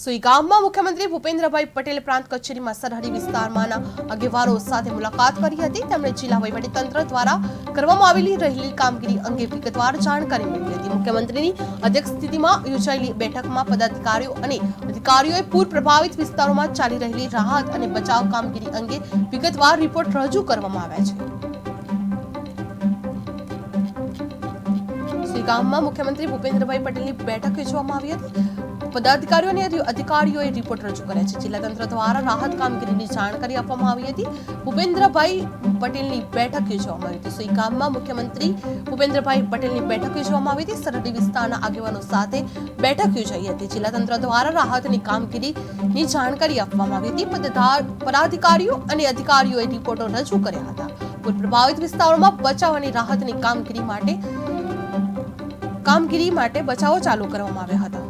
સુઈ ગામમાં મુખ્યમંત્રી ભૂપેન્દ્રભાઈ પટેલ પ્રાંત કચેરીમાં સરહદી વિસ્તારમાંના આગેવારો સાથે મુલાકાત કરી હતી. તેમણે જિલ્લા તંત્ર દ્વારા કરવામાં આવેલી રહેલી કામગીરી અંગે વિગતવાર જાણકારી મેળવી હતી. મુખ્યમંત્રીની અધ્યક્ષ સ્થિતિમાં યોજાયેલી બેઠકમાં પદાધિકારીઓ અને અધિકારીઓએ પૂર પ્રભાવિત વિસ્તારોમાં ચાલી રહેલી રાહત અને બચાવ કામગીરી અંગે વિગતવાર રિપોર્ટ રજૂ કરવામાં આવ્યા છે. ગામમાં મુખ્યમંત્રી ભૂપેન્દ્રભાઈ પટેલની બેઠક યોજવામાં આવી હતી. પદાધિકારીઓ અને અધિકારીઓએ રિપોર્ટ રજૂ કર્યા છે. જિલ્લા તંત્ર દ્વારા રાહત કામગીરીની જાણકારી આપવામાં આવી હતી. ભૂપેન્દ્રભાઈ પટેલની બેઠક યોજવામાં આવી હતી. ગામમાં મુખ્યમંત્રી ભૂપેન્દ્રભાઈ પટેલની બેઠક યોજવામાં આવી હતી. સરહદી વિસ્તારના આગેવાનો સાથે બેઠક યોજાઈ હતી. જિલ્લા તંત્ર દ્વારા રાહતની કામગીરીની જાણકારી આપવામાં આવી હતી. પદાધા- પદાધિકારીઓ અને અધિકારીઓએ રિપોર્ટો રજૂ કર્યા હતા. પૂર પ્રભાવિત વિસ્તારોમાં બચાવ અને રાહતની કામગીરી માટે કામગીરી માટે બચાવો ચાલુ કરવામાં આવ્યા હતા.